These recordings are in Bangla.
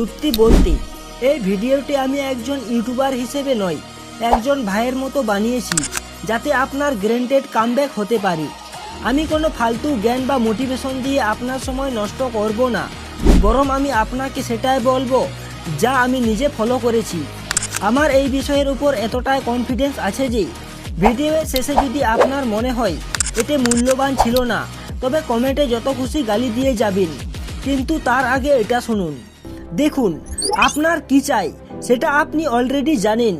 সত্যি বলতে, এই ভিডিওটি আমি একজন ইউটিউবার হিসেবে নয়, একজন ভাইয়ের মতো বানিয়েছি, যাতে আপনার গ্রেন্টেড কামব্যাক হতে পারে। আমি কোনো ফালতু জ্ঞান বা মোটিভেশন দিয়ে আপনার সময় নষ্ট করব না, বরং আমি আপনাকে সেটাই বলব, যা আমি নিজে ফলো করেছি। আমার এই বিষয়ের উপর এতটাই কনফিডেন্স আছে যে, ভিডিওর শেষে যদি আপনার মনে হয়, এতে মূল্যবান ছিল না, তবে কমেন্টে যত খুশি গালি দিয়ে যাবেন। কিন্তু তার আগে এটা শুনুন। দেখুন, আপনার কি চাই সেটা আপনি অলরেডি জানেন।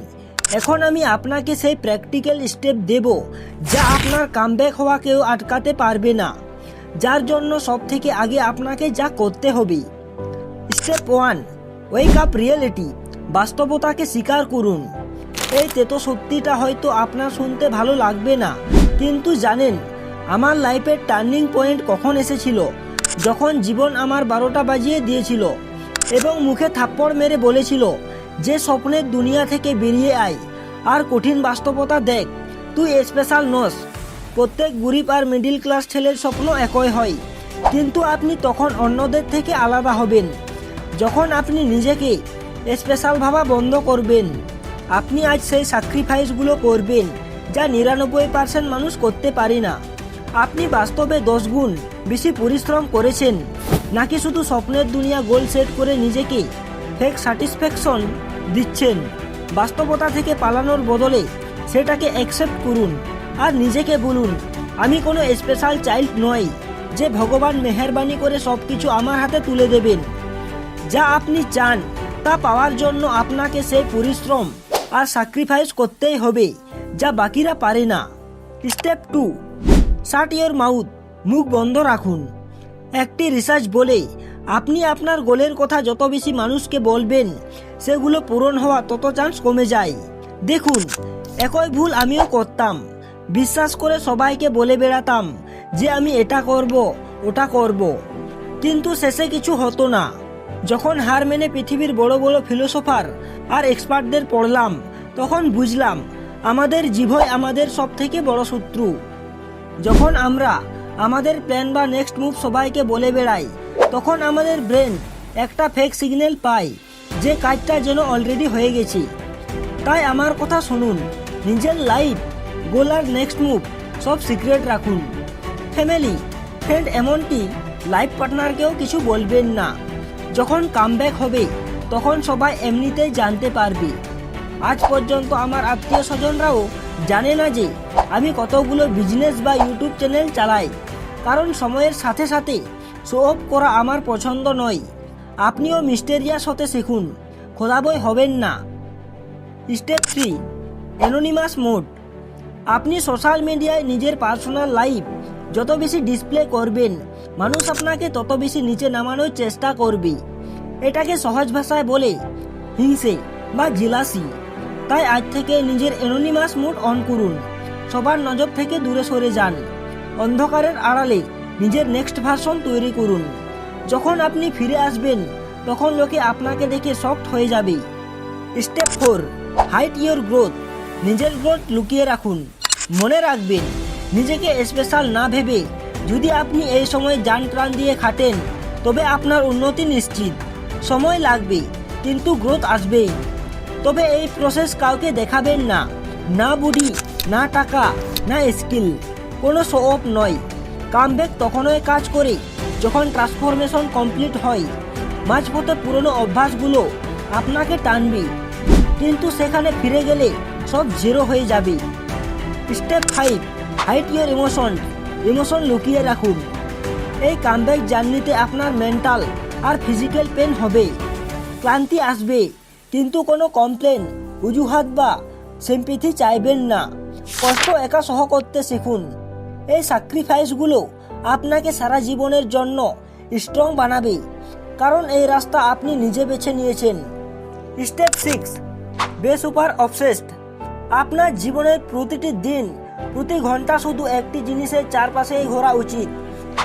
এখন আমি আপনাকে সেই প্র্যাকটিক্যাল স্টেপ দেব, যা আপনার কামব্যাক হওয়া কেউ আটকাতে পারবে না। যার জন্য সব থেকে আগে আপনাকে যা করতে হবে। Step one wake up reality বাস্তবতাকে স্বীকার করুন। এই তেতো সত্যিটা হয়তো আপনার শুনতে ভালো লাগবে না, কিন্তু জানেন, আমার লাইফের টার্নিং পয়েন্ট কখন এসেছিল? যখন জীবন আমার বারোটা বাজিয়ে দিয়েছিল। এবং মুখে থাপ্পড় মেরে বলেছিল, যে স্বপ্নের দুনিয়া থেকে বেরিয়ে আয়, আর কঠিন বাস্তবতা দেখ, তুই স্পেশাল নস। প্রত্যেক গরিব আর মিডিল ক্লাস ছেলের স্বপ্ন একই হয়, কিন্তু আপনি তখন অন্যদের থেকে আলাদা হবেন। যখন আপনি নিজেকে স্পেশাল ভাবা বন্ধ করবেন, আপনি আজ সেই স্যাক্রিফাইসগুলো করবেন, যা নিরানব্বই পার্সেন্ট মানুষ করতে পারে না। আপনি বাস্তবে দশ গুণ বেশি পরিশ্রম করেছেন, নাকি শুধু স্বপ্নের দুনিয়া গোল সেট করে নিজেকে ফেক স্যাটিসফ্যাকশন দিচ্ছেন? বাস্তবতা থেকে পালানোর বদলে সেটাকে অ্যাকসেপ্ট করুন আর নিজেকে বলুন, আমি কোনো স্পেশাল চাইল্ড নই যে ভগবান মেহরবানি করে সব কিছু আমার হাতে তুলে দেবেন। যা আপনি চান, তা পাওয়ার জন্য আপনাকে সেই পরিশ্রম আর স্যাক্রিফাইস করতেই হবে, যা বাকিরা পারে না। Step two shut your mouth, মুখ বন্ধ রাখুন। একটি রিসার্চ বলে, আপনি আপনার গোলের কথা যত বেশি মানুষকে বলবেন, সেগুলো পূরণ হওয়া তত চান্স কমে যায়। দেখুন, একই ভুল আমিও করতাম। বিশ্বাস করে সবাইকে বলে বেড়াতাম যে আমি এটা করব, ওটা করব। কিন্তু শেষে কিছু হতো না। যখন হার মেনে পৃথিবীর বড় বড় ফিলোসোফার আর এক্সপার্টদের পড়লাম, তখন বুঝলাম, আমাদের জীবই আমাদের সব থেকে বড় শত্রু। যখন আমরা আমাদের প্ল্যান বা নেক্সট মুভ সবাইকে বলে বেড়াই, তখন আমাদের ব্রেন একটা ফেক সিগন্যাল পায় যে কাজটা যেন অলরেডি হয়ে গেছে। তাই আমার কথা শুনুন, নিজের লাইফ গোল আর নেক্সট মুভ সব সিক্রেট রাখুন। ফ্যামিলি ফ্রেন্ড এমনকি লাইফ পার্টনারকেও কিছু বলবেন না। যখন কামব্যাক হবে, তখন সবাই এমনিতেই জানতে পারবে। আজ পর্যন্ত আমার আত্মীয় স্বজনরাও জানে না যে আমি কতগুলো বিজনেস বা ইউটিউব চ্যানেল চালাই। কারণ সময়ের সাথে সাথে শো অফ করা আমার পছন্দ নয়। আপনিও মিস্টেরিয়াস হতে শিখুন খোদাবই হবেন না। স্টেপ থ্রি অ্যানোনিমাস মোড আপনি সোশ্যাল মিডিয়ায় নিজের পার্সোনাল লাইফ যত বেশি ডিসপ্লে করবেন, মানুষ আপনাকে তত বেশি নিচে নামানোর চেষ্টা করবে। এটাকে সহজ ভাষায় বলে হিংসে বা জিলাসি তাই আজ থেকে নিজের অ্যানোনিমাস মুড অন করুন। সবার নজর থেকে দূরে সরে যান। অন্ধকারের আড়ালে নিজের নেক্সট ভার্সন তৈরি করুন। যখন আপনি ফিরে আসবেন, তখন লোকে আপনাকে দেখে সফট হয়ে যাবে। Step four hide your growth নিজের গ্রোথ লুকিয়ে রাখুন। মনে রাখবেন, নিজেকে স্পেশাল না ভেবে যদি আপনি এই সময় যান প্রাণ দিয়ে খাটেন, তবে আপনার উন্নতি নিশ্চিত। সময় লাগবে, কিন্তু গ্রোথ আসবেই। তবে এই প্রসেস কাউকে দেখাবেন না। না বুড়ি না টাকা, না স্কিল কোনো শো অফ নয়। কামব্যাক তখনই কাজ করে, যখন ট্রান্সফরমেশন কমপ্লিট হয়। মাঝপথে পুরনো অভ্যাসগুলো আপনাকে টানবে। কিন্তু সেখানে ফিরে গেলে সব জিরো হয়ে যাবে। Step five hide your emotion emotion লুকিয়ে রাখুন। এই কামব্যাক জার্নিতে আপনার মেন্টাল আর ফিজিক্যাল পেন হবে। ক্লান্তি আসবে। কিন্তু কোনো কমপ্লেন অজুহাত বা সিম্পিথি চাইবেন না। কষ্ট একা সহ করতে শিখুন। এই স্যাক্রিফাইসগুলো আপনাকে সারা জীবনের জন্য স্ট্রং বানাবে। কারণ এই রাস্তা আপনি নিজে বেছে নিয়েছেন। Step six be super obsessed আপনার জীবনের প্রতিটি দিন, প্রতি ঘণ্টা শুধু একটি জিনিসের চারপাশেই ঘোরা উচিত।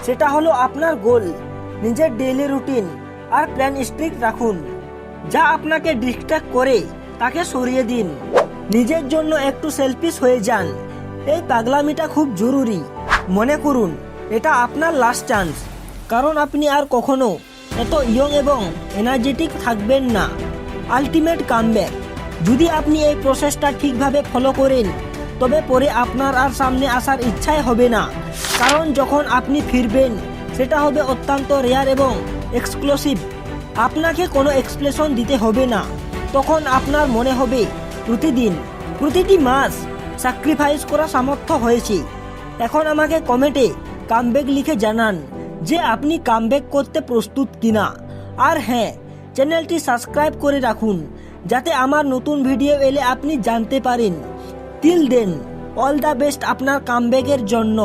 সেটা হলো আপনার গোল নিজের ডেইলি রুটিন আর প্ল্যান স্ট্রিক্ট রাখুন। যা আপনাকে ডিস্ট্র্যাক্ট করে তাকে সরিয়ে দিন। নিজের জন্য একটু সেলফিশ হয়ে যান। এই পাগলামিটা খুব জরুরি। মনে করুন, এটা আপনার লাস্ট চান্স কারণ আপনি আর কখনো এত ইয়ং এবং এনার্জেটিক থাকবেন না। আলটিমেট কামব্যাক যদি আপনি এই প্রসেসটা ঠিকভাবে ফলো করেন, তবে পরে আপনার আর সামনে আসার ইচ্ছাই হবে না। কারণ যখন আপনি ফিরবেন, সেটা হবে অত্যন্ত রেয়ার এবং এক্সক্লুসিভ আপনাকে কোনো এক্সপ্লেশন দিতে হবে না। তখন আপনার মনে হবে, প্রতিদিন, প্রতিটি মাস স্যাক্রিফাইস করা সামর্থ্য হয়েছে। এখন আমাকে কমেন্টে কামব্যাক লিখে জানান যে আপনি কামব্যাক করতে প্রস্তুত কিনা। আর হ্যাঁ চ্যানেলটি সাবস্ক্রাইব করে রাখুন, যাতে আমার নতুন ভিডিও এলে আপনি জানতে পারেন। তিল দেন অল দ্য বেস্ট আপনার কামব্যাকের জন্য।